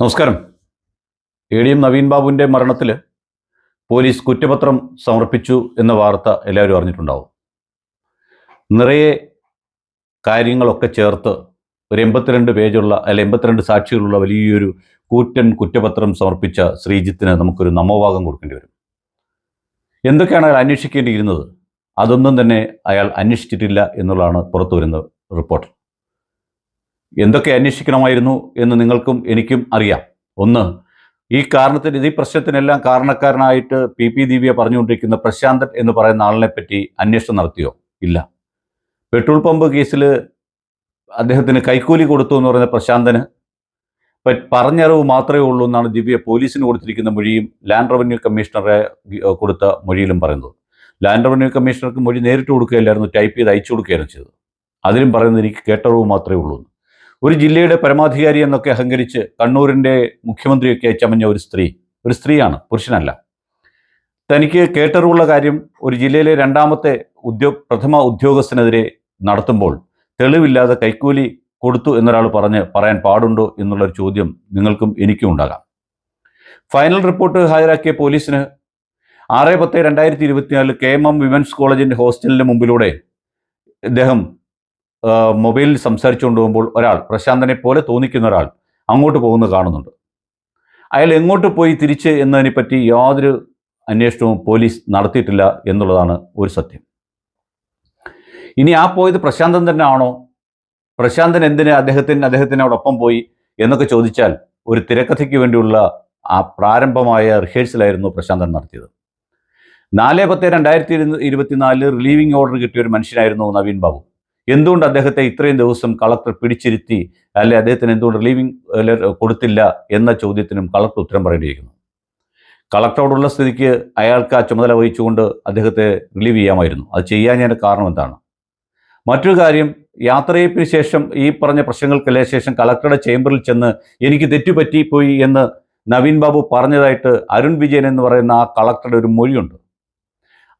നമസ്കാരം. A D M Naveen ബാബുവിന്റെ മരണത്തിൽ പോലീസ് കുറ്റപത്രം സമർപ്പിച്ചു എന്ന വാർത്ത എല്ലാവരും അറിഞ്ഞിട്ടുണ്ടാവും. നിറയെ കാര്യങ്ങളൊക്കെ ചേർത്ത് ഒരു എൺപത്തിരണ്ട് പേജുള്ള അല്ല എൺപത്തിരണ്ട് സാക്ഷികളുള്ള വലിയൊരു കൂറ്റൻ കുറ്റപത്രം സമർപ്പിച്ച ശ്രീജിത്തിന് നമുക്കൊരു നമോഭാഗം കൊടുക്കേണ്ടി വരും. എന്തൊക്കെയാണ് അയാൾ അന്വേഷിക്കേണ്ടിയിരുന്നത്? അതൊന്നും തന്നെ അയാൾ അന്വേഷിച്ചിട്ടില്ല എന്നുള്ളതാണ് പുറത്തു വരുന്ന റിപ്പോർട്ട്. എന്തൊക്കെ അന്വേഷിക്കണമായിരുന്നു എന്ന് നിങ്ങൾക്കും എനിക്കും അറിയാം. ഒന്ന് ഈ കാരണത്തിന് ഈ പ്രശ്നത്തിനെല്ലാം കാരണക്കാരനായിട്ട് പി പി ദിവ്യ പറഞ്ഞുകൊണ്ടിരിക്കുന്ന പ്രശാന്തൻ എന്ന് പറയുന്ന ആളിനെ പറ്റി അന്വേഷണം നടത്തിയോ? ഇല്ല. പെട്രോൾ പമ്പ് കേസിൽ അദ്ദേഹത്തിന് കൈക്കൂലി കൊടുത്തു എന്ന് പറയുന്ന പ്രശാന്തന് പറഞ്ഞറിവ് മാത്രമേ ഉള്ളൂ എന്നാണ് ദിവ്യ പോലീസിന് കൊടുത്തിരിക്കുന്ന മൊഴിയും ലാൻഡ് റവന്യൂ കമ്മീഷണറെ കൊടുത്ത മൊഴിയിലും പറയുന്നത്. ലാൻഡ് റവന്യൂ കമ്മീഷണർക്ക് മൊഴി നേരിട്ട് കൊടുക്കുകയല്ലായിരുന്നു ടൈപ്പ് ചെയ്ത് അയച്ചു കൊടുക്കുകയായിരുന്നു ചെയ്തത്. അതിലും പറയുന്നത് എനിക്ക് കേട്ടറിവ് മാത്രമേ ഉള്ളൂ. ഒരു ജില്ലയുടെ പരമാധികാരി എന്നൊക്കെ അഹങ്കരിച്ച് കണ്ണൂരിന്റെ മുഖ്യമന്ത്രിയൊക്കെ ചമഞ്ഞ ഒരു സ്ത്രീ ഒരു സ്ത്രീയാണ് പുരുഷനല്ല. തനിക്ക് കേട്ടറിവുള്ള കാര്യം ഒരു ജില്ലയിലെ രണ്ടാമത്തെ ഉദ്യോ പ്രഥമ ഉദ്യോഗസ്ഥനെതിരെ നടത്തുമ്പോൾ തെളിവില്ലാതെ കൈക്കൂലി കൊടുത്തു എന്നൊരാൾ പറഞ്ഞ് പറയാൻ പാടുണ്ടോ എന്നുള്ളൊരു ചോദ്യം നിങ്ങൾക്കും എനിക്കും ഉണ്ടാകാം. ഫൈനൽ റിപ്പോർട്ട് ഹാജരാക്കിയ പോലീസിന് ആറ് പത്ത് രണ്ടായിരത്തി ഇരുപത്തിനാലിൽ കെ എം എം വിമൻസ് കോളേജിന്റെ ഹോസ്റ്റലിന് മുമ്പിലൂടെ ഇദ്ദേഹം മൊബൈലിൽ സംസാരിച്ചുകൊണ്ട് പോകുമ്പോൾ ഒരാൾ പ്രശാന്തനെ പോലെ തോന്നിക്കുന്ന ഒരാൾ അങ്ങോട്ട് പോകുന്നത് കാണുന്നുണ്ട്. അയാൾ എങ്ങോട്ട് പോയി തിരിച്ച് എന്നതിനെപ്പറ്റി യാതൊരു അന്വേഷണവും പോലീസ് നടത്തിയിട്ടില്ല എന്നുള്ളതാണ് ഒരു സത്യം. ഇനി ആ പോയത് പ്രശാന്തൻ തന്നെ ആണോ പ്രശാന്തൻ എന്തിന് അദ്ദേഹത്തിന് അദ്ദേഹത്തിനോടൊപ്പം പോയി എന്നൊക്കെ ചോദിച്ചാൽ ഒരു തിരക്കഥയ്ക്ക് വേണ്ടിയുള്ള ആ പ്രാരംഭമായ റിഹേഴ്സലായിരുന്നു പ്രശാന്തൻ നടത്തിയത്. നാല് പത്ത് രണ്ടായിരത്തി ഇരുപത്തിനാലിൽ റിലീവിംഗ് ഓർഡർ കിട്ടിയ ഒരു മനുഷ്യനായിരുന്നു നവീൻ ബാബു. എന്തുകൊണ്ട് അദ്ദേഹത്തെ ഇത്രയും ദിവസം കളക്ടർ പിടിച്ചിരുത്തി അല്ലെ അദ്ദേഹത്തിന് എന്തുകൊണ്ട് റിലീവിംഗ് കൊടുത്തില്ല എന്ന ചോദ്യത്തിനും കളക്ടർ ഉത്തരം പറയേണ്ടിയിരിക്കുന്നു. കളക്ടറോടുള്ള സ്ഥിതിക്ക് അയാൾക്ക് ആ ചുമതല വഹിച്ചുകൊണ്ട് അദ്ദേഹത്തെ റിലീവ് ചെയ്യാമായിരുന്നു. അത് ചെയ്യാഞ്ഞതിന്റെ കാരണം എന്താണ്? മറ്റൊരു കാര്യം യാത്രയപ്പിന് ശേഷം ഈ പറഞ്ഞ പ്രശ്നങ്ങൾക്കല്ലേ ശേഷം കളക്ടറുടെ ചേംബറിൽ ചെന്ന് എനിക്ക് തെറ്റുപറ്റിപ്പോയി എന്ന് നവീൻ ബാബു പറഞ്ഞതായിട്ട് അരുൺ വിജയൻ എന്ന് പറയുന്ന ആ കളക്ടറുടെ ഒരു മൊഴിയുണ്ട്.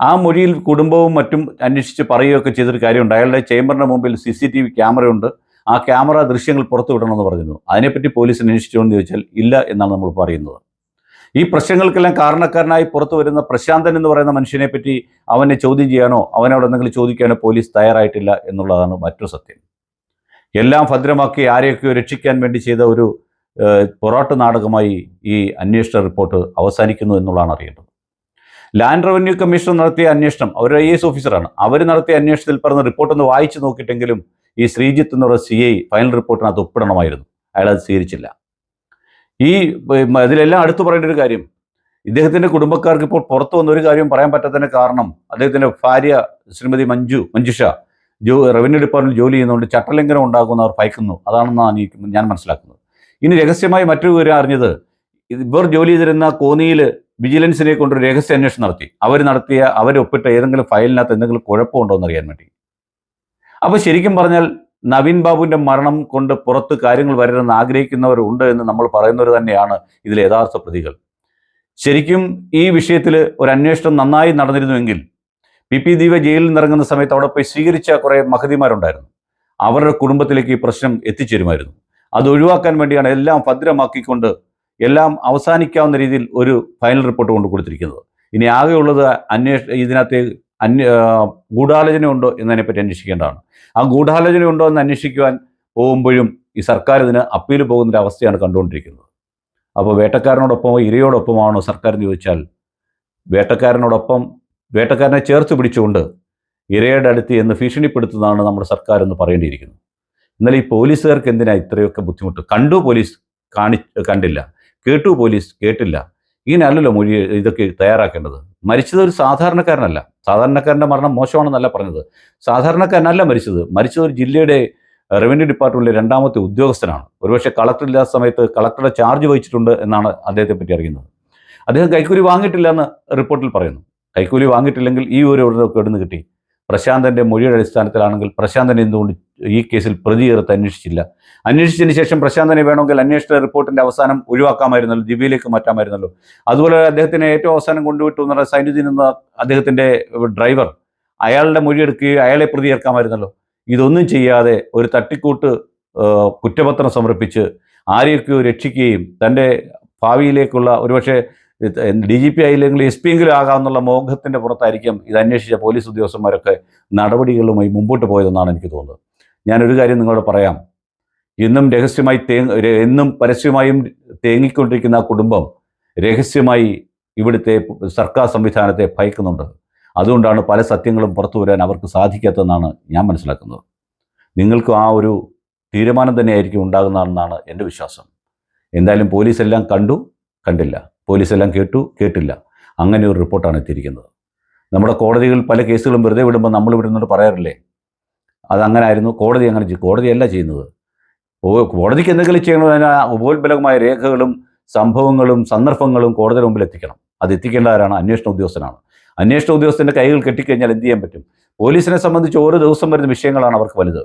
ആ മൊഴിയിൽ കുടുംബവും മറ്റും അന്വേഷിച്ച് പറയുകയൊക്കെ ചെയ്തൊരു കാര്യമുണ്ട്. അയാളുടെ ചേംബറിന്റെ മുമ്പിൽ സി സി ടി വി ക്യാമറയുണ്ട്. ആ ക്യാമറ ദൃശ്യങ്ങൾ പുറത്തു വിടണമെന്ന് പറഞ്ഞിരുന്നു. അതിനെപ്പറ്റി പോലീസ് അന്വേഷിച്ചോ എന്ന് ചോദിച്ചാൽ ഇല്ല എന്നാണ് നമ്മൾ പറയുന്നത്. ഈ പ്രശ്നങ്ങൾക്കെല്ലാം കാരണക്കാരനായി പുറത്തു വരുന്ന പ്രശാന്തൻ എന്ന് പറയുന്ന മനുഷ്യനെ പറ്റി അവനെ ചോദ്യം ചെയ്യാനോ അവനോട് എന്തെങ്കിലും ചോദിക്കാനോ പോലീസ് തയ്യാറായിട്ടില്ല എന്നുള്ളതാണ് മറ്റൊരു സത്യം. എല്ലാം ഭദ്രമാക്കി ആരെയൊക്കെയോ രക്ഷിക്കാൻ വേണ്ടി ചെയ്ത ഒരു പൊറോട്ട് നാടകമായി ഈ അന്വേഷണ റിപ്പോർട്ട് അവസാനിക്കുന്നു എന്നുള്ളതാണ് അറിയേണ്ടത്. ലാൻഡ് റവന്യൂ കമ്മീഷൻ നടത്തിയ അന്വേഷണം അവർ ഐ എസ് ഓഫീസറാണ്. അവർ നടത്തിയ അന്വേഷണത്തിൽ പറഞ്ഞ റിപ്പോർട്ട് ഒന്ന് വായിച്ചു നോക്കിയിട്ടെങ്കിലും ഈ ശ്രീജിത്ത് എന്നുള്ള സി ഐ ഫൈനൽ റിപ്പോർട്ടിനകത്ത് ഒപ്പിടണമായിരുന്നു. അയാൾ അത് സ്വീകരിച്ചില്ല. ഈ അതിലെല്ലാം അടുത്തു പറയേണ്ട ഒരു കാര്യം ഇദ്ദേഹത്തിന്റെ കുടുംബക്കാർക്ക് ഇപ്പോൾ പുറത്തു വന്ന ഒരു കാര്യം പറയാൻ പറ്റാത്തതിന്റെ കാരണം അദ്ദേഹത്തിന്റെ ഭാര്യ ശ്രീമതി മഞ്ജു മഞ്ജുഷ ജോ റവന്യൂ ഡിപ്പാർട്ട്മെന്റ് ജോലി ചെയ്യുന്നതുകൊണ്ട് ചട്ടലംഘനം ഉണ്ടാകുമെന്ന് അവർ ഭയക്കുന്നു. അതാണെന്നാണ് ഞാൻ മനസ്സിലാക്കുന്നത്. ഇനി രഹസ്യമായി മറ്റൊരു കാര്യം അറിഞ്ഞത് ഇവർ ജോലി ചെയ്തിരുന്ന കോന്നിയിൽ വിജിലൻസിനെ കൊണ്ടൊരു രഹസ്യ അന്വേഷണം നടത്തി. അവർ നടത്തിയ അവരൊപ്പിട്ട ഏതെങ്കിലും ഫയലിനകത്ത് എന്തെങ്കിലും കുഴപ്പമുണ്ടോ എന്ന് അറിയാൻ വേണ്ടി. അപ്പോൾ ശരിക്കും പറഞ്ഞാൽ നവീൻ ബാബുവിന്റെ മരണം കൊണ്ട് പുറത്ത് കാര്യങ്ങൾ വരരുതെന്ന് ആഗ്രഹിക്കുന്നവരുണ്ട് എന്ന് നമ്മൾ പറയുന്നവർ തന്നെയാണ് ഇതിലെ യഥാർത്ഥ പ്രതികൾ. ശരിക്കും ഈ വിഷയത്തിൽ ഒരു അന്വേഷണം നന്നായി നടന്നിരുന്നുവെങ്കിൽ പി പി ദീപ ജയിലിൽ നിന്നിറങ്ങുന്ന സമയത്ത് അവിടെ പോയി സ്വീകരിച്ച കുറേ മഹതിമാരുണ്ടായിരുന്നു. അവരുടെ കുടുംബത്തിലേക്ക് ഈ പ്രശ്നം എത്തിച്ചേരുമായിരുന്നു. അത് ഒഴിവാക്കാൻ വേണ്ടിയാണ് എല്ലാം ഭദ്രമാക്കിക്കൊണ്ട് എല്ലാം അവസാനിക്കാവുന്ന രീതിയിൽ ഒരു ഫൈനൽ റിപ്പോർട്ട് കൊണ്ട് കൊടുത്തിരിക്കുന്നത്. ഇനി ആകെയുള്ളത് അന്വേഷ ഇതിനകത്ത് അന്വ ആ, ഗൂഢാലോചന ഉണ്ടോ എന്നതിനെപ്പറ്റി അന്വേഷിക്കേണ്ടതാണ്. ആ ഗൂഢാലോചന ഉണ്ടോ എന്ന് അന്വേഷിക്കുവാൻ പോകുമ്പോഴും ഈ സർക്കാർ ഇതിന് അപ്പീൽ പോകുന്ന ഒരു അവസ്ഥയാണ് കണ്ടുകൊണ്ടിരിക്കുന്നത്. അപ്പോൾ വേട്ടക്കാരനോടൊപ്പമോ ഇരയോടൊപ്പമാണോ സർക്കാർ എന്ന് ചോദിച്ചാൽ വേട്ടക്കാരനോടൊപ്പം വേട്ടക്കാരനെ ചേർത്ത് പിടിച്ചുകൊണ്ട് ഇരയുടെ അടുത്ത് എന്ന് ഭീഷണിപ്പെടുത്തുന്നതാണ് നമ്മുടെ സർക്കാർ എന്ന് പറയേണ്ടിയിരിക്കുന്നത് എന്നാൽ ഈ പോലീസുകാർക്ക് എന്തിനാണ് ഇത്രയൊക്കെ ബുദ്ധിമുട്ട്? കണ്ടു പോലീസ് കാണി കണ്ടില്ല. കേട്ടു പോലീസ് കേട്ടില്ല. ഇങ്ങനെയല്ലല്ലോ മൊഴി ഇതൊക്കെ തയ്യാറാക്കേണ്ടത്. മരിച്ചത് ഒരു സാധാരണക്കാരനല്ല. സാധാരണക്കാരന്റെ മരണം മോശമാണെന്നല്ല പറഞ്ഞത്. സാധാരണക്കാരനല്ല മരിച്ചത്. മരിച്ചത് ഒരു ജില്ലയുടെ റവന്യൂ ഡിപ്പാർട്ട്മെന്റിലെ രണ്ടാമത്തെ ഉദ്യോഗസ്ഥനാണ്. ഒരുപക്ഷെ കളക്ടർ ഇല്ലാത്ത സമയത്ത് കളക്ടറുടെ ചാർജ് വഹിച്ചിട്ടുണ്ട് എന്നാണ് അദ്ദേഹത്തെ പറ്റി അറിയുന്നത്. അദ്ദേഹം കൈക്കൂലി വാങ്ങിയിട്ടില്ല എന്ന് റിപ്പോർട്ടിൽ പറയുന്നു. കൈക്കൂലി വാങ്ങിയിട്ടില്ലെങ്കിൽ ഈ ഒരു എവിടെ നിന്ന് കിട്ടി? പ്രശാന്തന്റെ മൊഴിയുടെ അടിസ്ഥാനത്തിലാണെങ്കിൽ പ്രശാന്തൻ എന്തുകൊണ്ട് ഈ കേസിൽ പ്രതി ചേർത്ത് അന്വേഷിച്ചില്ല. അന്വേഷിച്ചതിന് ശേഷം പ്രശാന്തനെ വേണമെങ്കിൽ അന്വേഷണ റിപ്പോർട്ടിന്റെ അവസാനം ഒഴിവാക്കാമായിരുന്നല്ലോ ദിവ്യയിലേക്ക് മാറ്റാമായിരുന്നല്ലോ. അതുപോലെ അദ്ദേഹത്തിനെ ഏറ്റവും അവസാനം കൊണ്ടുവിട്ടു എന്ന് പറഞ്ഞ സൈനുദ്ദീൻ എന്ന അദ്ദേഹത്തിന്റെ ഡ്രൈവർ അയാളുടെ മൊഴിയെടുക്കുകയും അയാളെ പ്രതി ചേർക്കാമായിരുന്നല്ലോ ഇതൊന്നും ചെയ്യാതെ ഒരു തട്ടിക്കൂട്ട് കുറ്റപത്രം സമർപ്പിച്ച് ആരെയൊക്കെയോ രക്ഷിക്കുകയും തന്റെ ഭാവിയിലേക്കുള്ള ഒരുപക്ഷെ ഡി ജി പി ആയില്ലെങ്കിൽ എസ് പി എങ്കിലും ആകാമെന്നുള്ള മോഹത്തിന്റെ പുറത്തായിരിക്കും ഇത് അന്വേഷിച്ച പോലീസ് ഉദ്യോഗസ്ഥന്മാരൊക്കെ നടപടികളുമായി മുമ്പോട്ട് പോയതെന്നാണ് എനിക്ക് തോന്നുന്നത്. ഞാനൊരു കാര്യം നിങ്ങളോട് പറയാം. ഇന്നും രഹസ്യമായി തേ എന്നും പരസ്യമായും തേങ്ങിക്കൊണ്ടിരിക്കുന്ന ആ കുടുംബം രഹസ്യമായി ഇവിടുത്തെ സർക്കാർ സംവിധാനത്തെ ഭയക്കുന്നുണ്ട്. അതുകൊണ്ടാണ് പല സത്യങ്ങളും പുറത്തു വരാൻ അവർക്ക് സാധിക്കാത്തതെന്നാണ് ഞാൻ മനസ്സിലാക്കുന്നത്. നിങ്ങൾക്കും ആ ഒരു തീരുമാനം തന്നെയായിരിക്കും ഉണ്ടാകുന്നതെന്നാണ് എന്റെ വിശ്വാസം. എന്തായാലും പോലീസെല്ലാം കണ്ടു കണ്ടില്ല. പോലീസെല്ലാം കേട്ടു കേട്ടില്ല. അങ്ങനെ ഒരു റിപ്പോർട്ടാണ് എത്തിയിരിക്കുന്നത്. നമ്മുടെ കോടതികൾ പല കേസുകളും വെറുതെ വിടുമ്പോൾ നമ്മൾ വിടുന്നത് പറയാറില്ലേ? അതങ്ങനെ ആയിരുന്നു കോടതി അങ്ങനെ കോടതിയല്ല ചെയ്യുന്നത്. കോടതിക്ക് എന്തെങ്കിലും ചെയ്യണമെന്ന് പറഞ്ഞാൽ ഉപോത്ബലകമായ രേഖകളും സംഭവങ്ങളും സന്ദർഭങ്ങളും കോടതിയുടെ മുമ്പിൽ എത്തിക്കണം. അത് എത്തിക്കേണ്ട ആരാണ്? അന്വേഷണ ഉദ്യോഗസ്ഥനാണ്. അന്വേഷണ ഉദ്യോഗസ്ഥന്റെ കൈകൾ കെട്ടിക്കഴിഞ്ഞാൽ എന്ത് ചെയ്യാൻ പറ്റും? പോലീസിനെ സംബന്ധിച്ച് ഓരോ ദിവസം വരുന്ന വിഷയങ്ങളാണ് അവർക്ക് വലുത്.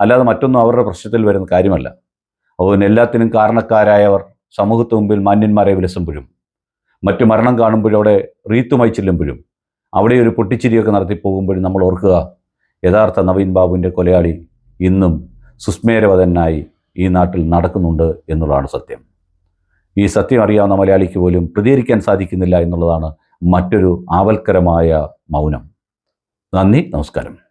അല്ലാതെ മറ്റൊന്നും അവരുടെ പ്രശ്നത്തിൽ വരുന്ന കാര്യമല്ല. അതുപോലെ എല്ലാത്തിനും കാരണക്കാരായവർ സമൂഹത്തിന് മുമ്പിൽ മാന്യന്മാരെ വിലസുമ്പോഴും മറ്റു മരണം കാണുമ്പോഴും അവിടെ റീത്തുമായി ചെല്ലുമ്പോഴും അവിടെ ഒരു പൊട്ടിച്ചിരിയൊക്കെ നടത്തി പോകുമ്പോഴും നമ്മൾ ഓർക്കുക യഥാർത്ഥ നവീൻ ബാബുവിന്റെ കൊലയാളി ഇന്നും സുസ്മേരവതനായി ഈ നാട്ടിൽ നടക്കുന്നുണ്ട് എന്നുള്ളതാണ് സത്യം. ഈ സത്യം അറിയാവുന്ന മലയാളിക്ക് പോലും പ്രതികരിക്കാൻ സാധിക്കുന്നില്ല എന്നുള്ളതാണ് മറ്റൊരു ആവൽക്കരമായ മൗനം. നന്ദി നമസ്കാരം.